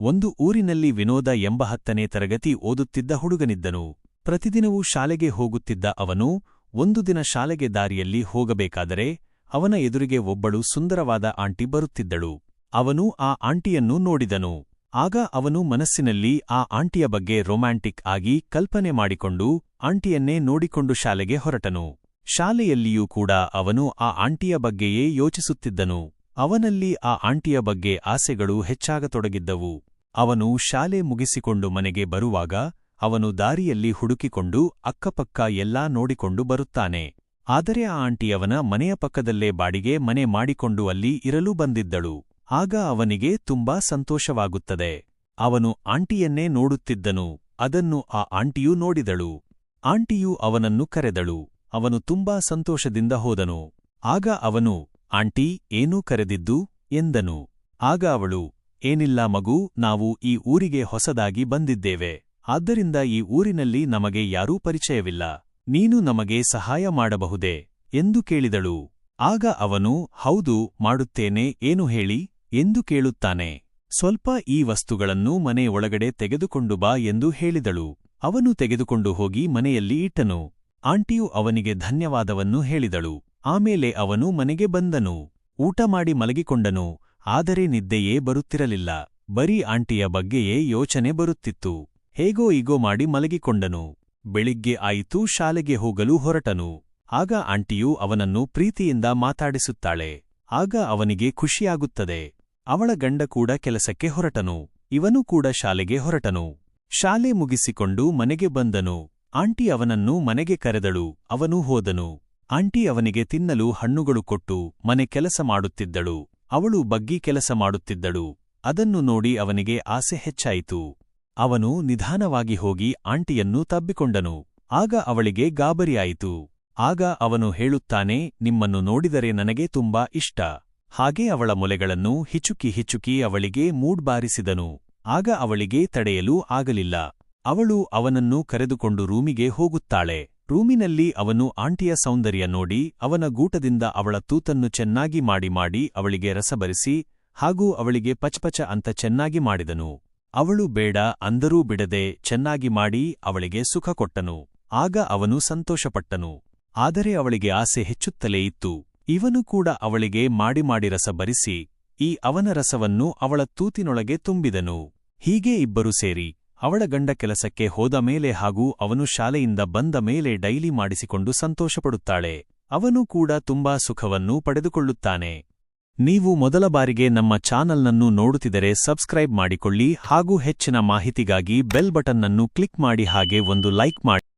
ಒಂದು ಊರಿನಲ್ಲಿ ವಿನೋದ ಎಂಬ ಹತ್ತನೇ ತರಗತಿ ಓದುತ್ತಿದ್ದ ಹುಡುಗನಿದ್ದನು. ಪ್ರತಿದಿನವೂ ಶಾಲೆಗೆ ಹೋಗುತ್ತಿದ್ದ ಅವನು ಒಂದು ದಿನ ಶಾಲೆಗೆ ದಾರಿಯಲ್ಲಿ ಹೋಗಬೇಕಾದರೆ ಅವನ ಎದುರಿಗೆ ಒಬ್ಬಳು ಸುಂದರವಾದ ಆಂಟಿ ಬರುತ್ತಿದ್ದಳು. ಅವನು ಆ ಆಂಟಿಯನ್ನು ನೋಡಿದನು. ಆಗ ಅವನು ಮನಸ್ಸಿನಲ್ಲಿ ಆ ಆಂಟಿಯ ಬಗ್ಗೆ ರೊಮ್ಯಾಂಟಿಕ್ ಆಗಿ ಕಲ್ಪನೆ ಮಾಡಿಕೊಂಡು ಆಂಟಿಯನ್ನೇ ನೋಡಿಕೊಂಡು ಶಾಲೆಗೆ ಹೊರಟನು. ಶಾಲೆಯಲ್ಲಿಯೂ ಕೂಡ ಅವನು ಆ ಆಂಟಿಯ ಬಗ್ಗೆಯೇ ಯೋಚಿಸುತ್ತಿದ್ದನು. ಅವನಲ್ಲಿ ಆ ಆಂಟಿಯ ಬಗ್ಗೆ ಆಸೆಗಳು ಹೆಚ್ಚಾಗತೊಡಗಿದ್ದವು. ಅವನು ಶಾಲೆ ಮುಗಿಸಿಕೊಂಡು ಮನೆಗೆ ಬರುವಾಗ ಅವನು ದಾರಿಯಲ್ಲಿ ಹುಡುಕಿಕೊಂಡು ಅಕ್ಕಪಕ್ಕ ಎಲ್ಲಾ ನೋಡಿಕೊಂಡು ಬರುತ್ತಾನೆ. ಆದರೆ ಆ ಆಂಟಿಯವನ ಮನೆಯ ಪಕ್ಕದಲ್ಲೇ ಬಾಡಿಗೆ ಮನೆ ಮಾಡಿಕೊಂಡು ಅಲ್ಲಿ ಇರಲು ಬಂದಿದ್ದಳು. ಆಗ ಅವನಿಗೆ ತುಂಬಾ ಸಂತೋಷವಾಗುತ್ತದೆ. ಅವನು ಆಂಟಿಯನ್ನೇ ನೋಡುತ್ತಿದ್ದನು. ಅದನ್ನು ಆ ಆಂಟಿಯೂ ನೋಡಿದಳು. ಆಂಟಿಯು ಅವನನ್ನು ಕರೆದಳು. ಅವನು ತುಂಬಾ ಸಂತೋಷದಿಂದ ಹೋದನು. ಆಗ ಅವನು, ಆಂಟಿ, ಏನೂ ಕರೆದಿದ್ದು? ಎಂದನು. ಆಗ ಅವಳು ಏನಿಲ್ಲ ಮಗು, ನಾವು ಈ ಊರಿಗೆ ಹೊಸದಾಗಿ ಬಂದಿದ್ದೇವೆ. ಆದ್ದರಿಂದ ಈ ಊರಿನಲ್ಲಿ ನಮಗೆ ಯಾರೂ ಪರಿಚಯವಿಲ್ಲ. ನೀನು ನಮಗೆ ಸಹಾಯ ಮಾಡಬಹುದೇ? ಎಂದು ಕೇಳಿದಳು. ಆಗ ಅವನು, ಹೌದು, ಮಾಡುತ್ತೇನೆ, ಏನು ಹೇಳಿ? ಎಂದು ಕೇಳುತ್ತಾನೆ. ಸ್ವಲ್ಪ ಈ ವಸ್ತುಗಳನ್ನು ಮನೆ ಒಳಗಡೆ ತೆಗೆದುಕೊಂಡು ಬಾ ಎಂದು ಹೇಳಿದಳು. ಅವನು ತೆಗೆದುಕೊಂಡು ಹೋಗಿ ಮನೆಯಲ್ಲಿ ಇಟ್ಟನು. ಆಂಟಿಯು ಅವನಿಗೆ ಧನ್ಯವಾದವನ್ನು ಹೇಳಿದಳು. ಆಮೇಲೆ ಅವನು ಮನೆಗೆ ಬಂದನು. ಊಟ ಮಾಡಿ ಮಲಗಿಕೊಂಡನು. ಆದರೆ ನಿದ್ದೆಯೇ ಬರುತ್ತಿರಲಿಲ್ಲ. ಬರೀ ಆಂಟಿಯ ಬಗ್ಗೆಯೇ ಯೋಚನೆ ಬರುತ್ತಿತ್ತು. ಹೇಗೋ ಈಗೋ ಮಾಡಿ ಮಲಗಿಕೊಂಡನು. ಬೆಳಿಗ್ಗೆ ಆಯಿತು, ಶಾಲೆಗೆ ಹೋಗಲು ಹೊರಟನು. ಆಗ ಆಂಟಿಯು ಅವನನ್ನು ಪ್ರೀತಿಯಿಂದ ಮಾತಾಡಿಸುತ್ತಾಳೆ. ಆಗ ಅವನಿಗೆ ಖುಷಿಯಾಗುತ್ತದೆ. ಅವಳ ಗಂಡ ಕೂಡ ಕೆಲಸಕ್ಕೆ ಹೊರಟನು. ಇವನು ಕೂಡ ಶಾಲೆಗೆ ಹೊರಟನು. ಶಾಲೆ ಮುಗಿಸಿಕೊಂಡು ಮನೆಗೆ ಬಂದನು. ಆಂಟಿ ಅವನನ್ನು ಮನೆಗೆ ಕರೆದಳು. ಅವನು ಹೋದನು. ಆಂಟಿ ಅವನಿಗೆ ತಿನ್ನಲು ಹಣ್ಣುಗಳು ಕೊಟ್ಟು ಮನೆ ಕೆಲಸ ಮಾಡುತ್ತಿದ್ದಳು. ಅವಳು ಬಗ್ಗಿ ಕೆಲಸ ಮಾಡುತ್ತಿದ್ದಳು. ಅದನ್ನು ನೋಡಿ ಅವನಿಗೆ ಆಸೆ ಹೆಚ್ಚಾಯಿತು. ಅವನು ನಿಧಾನವಾಗಿ ಹೋಗಿ ಆಂಟಿಯನ್ನು ತಬ್ಬಿಕೊಂಡನು. ಆಗ ಅವಳಿಗೆ ಗಾಬರಿಯಾಯಿತು. ಆಗ ಅವನು ಹೇಳುತ್ತಾನೆ, ನಿಮ್ಮನ್ನು ನೋಡಿದರೆ ನನಗೆ ತುಂಬಾ ಇಷ್ಟ. ಹಾಗೆ ಅವಳ ಮೊಲೆಗಳನ್ನು ಹಿಚುಕಿ ಹಿಚುಕಿ ಅವಳಿಗೆ ಮೂಡ್ ಬಾರಿಸಿದನು. ಆಗ ಅವಳಿಗೆ ತಡೆಯಲು ಆಗಲಿಲ್ಲ. ಅವಳು ಅವನನ್ನು ಕರೆದುಕೊಂಡು ರೂಮಿಗೆ ಹೋಗುತ್ತಾಳೆ. ರೂಮಿನಲ್ಲಿ ಅವನು ಆಂಟಿಯ ಸೌಂದರ್ಯ ನೋಡಿ ಅವನ ಗೂಟದಿಂದ ಅವಳ ತೂತನ್ನು ಚೆನ್ನಾಗಿ ಮಾಡಿ ಮಾಡಿ ಅವಳಿಗೆ ರಸಬರಿಸಿ ಹಾಗೂ ಅವಳಿಗೆ ಪಚಪಚ ಅಂತ ಚೆನ್ನಾಗಿ ಮಾಡಿದನು. ಅವಳು ಬೇಡ, ಅಂದರೂ ಬಿಡದೆ ಚೆನ್ನಾಗಿ ಮಾಡಿ ಅವಳಿಗೆ ಸುಖ ಕೊಟ್ಟನು. ಆಗ ಅವನು ಸಂತೋಷಪಟ್ಟನು. ಆದರೆ ಅವಳಿಗೆ ಆಸೆ ಹೆಚ್ಚುತ್ತಲೇ ಇತ್ತು. ಇವನು ಕೂಡ ಅವಳಿಗೆ ಮಾಡಿ ಮಾಡಿ ರಸ ಬರಿಸಿ ಈ ಅವನ ರಸವನ್ನು ಅವಳ ತೂತಿನೊಳಗೆ ತುಂಬಿದನು. ಹೀಗೆ ಇಬ್ಬರು ಸೇರಿ ಅವಳ ಗಂಡ ಕೆಲಸಕ್ಕೆ ಹೋದ ಮೇಲೆ ಹಾಗೂ ಅವನು ಶಾಲೆಯಿಂದ ಬಂದ ಮೇಲೆ ಡೈಲಿ ಮಾಡಿಸಿಕೊಂಡು ಸಂತೋಷಪಡುತ್ತಾಳೆ. ಅವನು ಕೂಡ ತುಂಬಾ ಸುಖವನ್ನು ಪಡೆದುಕೊಳ್ಳುತ್ತಾನೆ. ನೀವು ಮೊದಲ ಬಾರಿಗೆ ನಮ್ಮ ಚಾನಲ್ನನ್ನು ನೋಡುತ್ತಿದ್ದರೆ ಸಬ್ಸ್ಕ್ರೈಬ್ ಮಾಡಿಕೊಳ್ಳಿ ಹಾಗೂ ಹೆಚ್ಚಿನ ಮಾಹಿತಿಗಾಗಿ ಬೆಲ್ ಬಟನ್ನನ್ನು ಕ್ಲಿಕ್ ಮಾಡಿ ಹಾಗೆ ಒಂದು ಲೈಕ್ ಮಾಡಿ.